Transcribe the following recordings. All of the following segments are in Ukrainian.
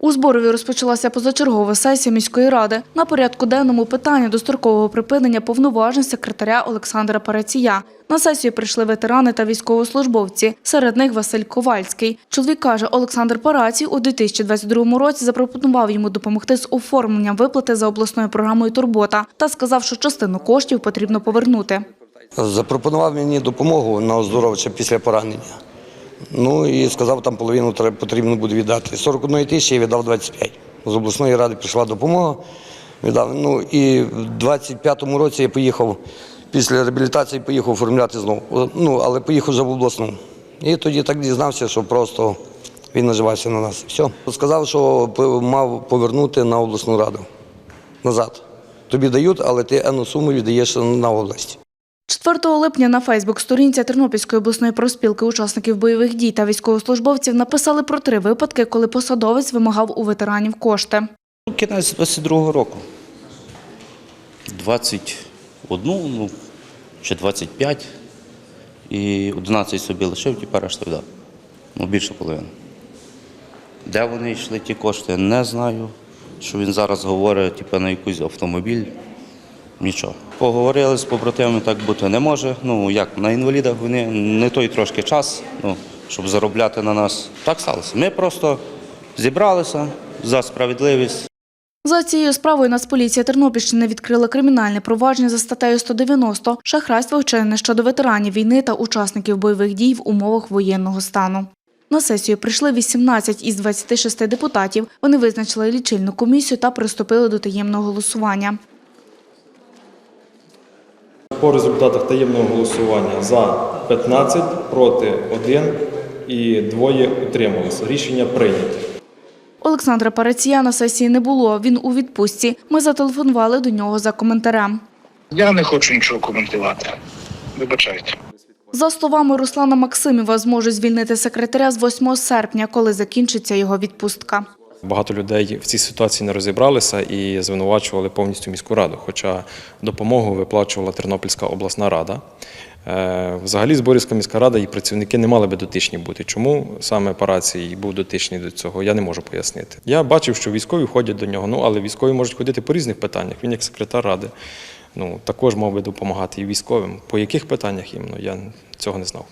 У Зборові розпочалася позачергова сесія міської ради. На порядку денному питання дострокового припинення повноважень секретаря Олександра Парація. На сесію прийшли ветерани та військовослужбовці. Серед них Василь Ковальський. Чоловік каже, Олександр Парацій у 2022 році запропонував йому допомогти з оформленням виплати за обласною програмою Турбота та сказав, що частину коштів потрібно повернути. Запропонував мені допомогу на оздоровче після поранення. Ну і сказав, там половину потрібно буде віддати. 41 тисячі я віддав 25. З обласної ради прийшла допомога. Віддав. Ну і в 25-му році я поїхав після реабілітації, поїхав оформляти знову. Ну, але поїхав вже в обласну. І тоді так дізнався, що просто він наживався на нас. Все. Сказав, що мав повернути на обласну раду назад. Тобі дають, але ти енну суму віддаєш на область. 4 липня на Фейсбук-сторінці Тернопільської обласної профспілки учасників бойових дій та військовослужбовців написали про три випадки, коли посадовець вимагав у ветеранів кошти. Кінець 22-го року. 21, ну, чи 25. І 11 собі лишив, тепер решта віддав. Ну, більше половини. Де вони йшли ті кошти, не знаю. Що він зараз говорить, типу, на якийсь автомобіль. Нічого. Поговорили з побратимами, так бути не може. Ну як, на інвалідах вони не той трошки час, ну, щоб заробляти на нас. Так сталося. Ми просто зібралися за справедливість. За цією справою Нацполіція Тернопільщини відкрила кримінальне провадження за статтею 190 шахрайство вчинене щодо ветеранів війни та учасників бойових дій в умовах воєнного стану. На сесію прийшли 18 із 26 депутатів. Вони визначили лічильну комісію та приступили до таємного голосування. По результатах таємного голосування за 15, проти 1 і двоє утрималися. Рішення прийнято. Олександра Парація на сесії не було. Він у відпустці. Ми зателефонували до нього за коментарем. Я не хочу нічого коментувати. Вибачайте. За словами Руслана Максимєва, зможуть звільнити секретаря з 8 серпня, коли закінчиться його відпустка. Багато людей в цій ситуації не розібралися і звинувачували повністю міську раду, хоча допомогу виплачувала Тернопільська обласна рада. Е, Взагалі, Зборівська міська рада і працівники не мали би дотичні бути. Чому саме Парацій був дотичний до цього, я не можу пояснити. Я бачив, що військові ходять до нього, ну але військові можуть ходити по різних питаннях. Він як секретар ради ну, також мав би допомагати і військовим. По яких питаннях іменно, я цього не знав.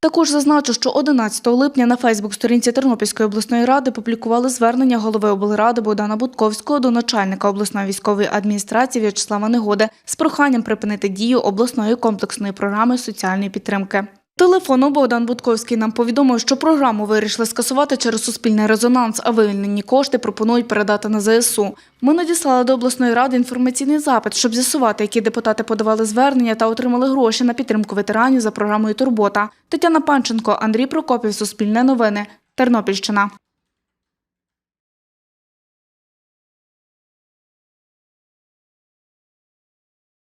Також зазначу, що 11 липня на Фейсбук-сторінці Тернопільської обласної ради публікували звернення голови облради Богдана Будковського до начальника обласної військової адміністрації В'ячеслава Негоди з проханням припинити дію обласної комплексної програми соціальної підтримки. Телефоном Богдан Будковський нам повідомив, що програму вирішили скасувати через суспільний резонанс, а вивільнені кошти пропонують передати на ЗСУ. Ми надіслали до обласної ради інформаційний запит, щоб з'ясувати, які депутати подавали звернення та отримали гроші на підтримку ветеранів за програмою Турбота. Тетяна Панченко, Андрій Прокопів, Суспільне новини, Тернопільщина.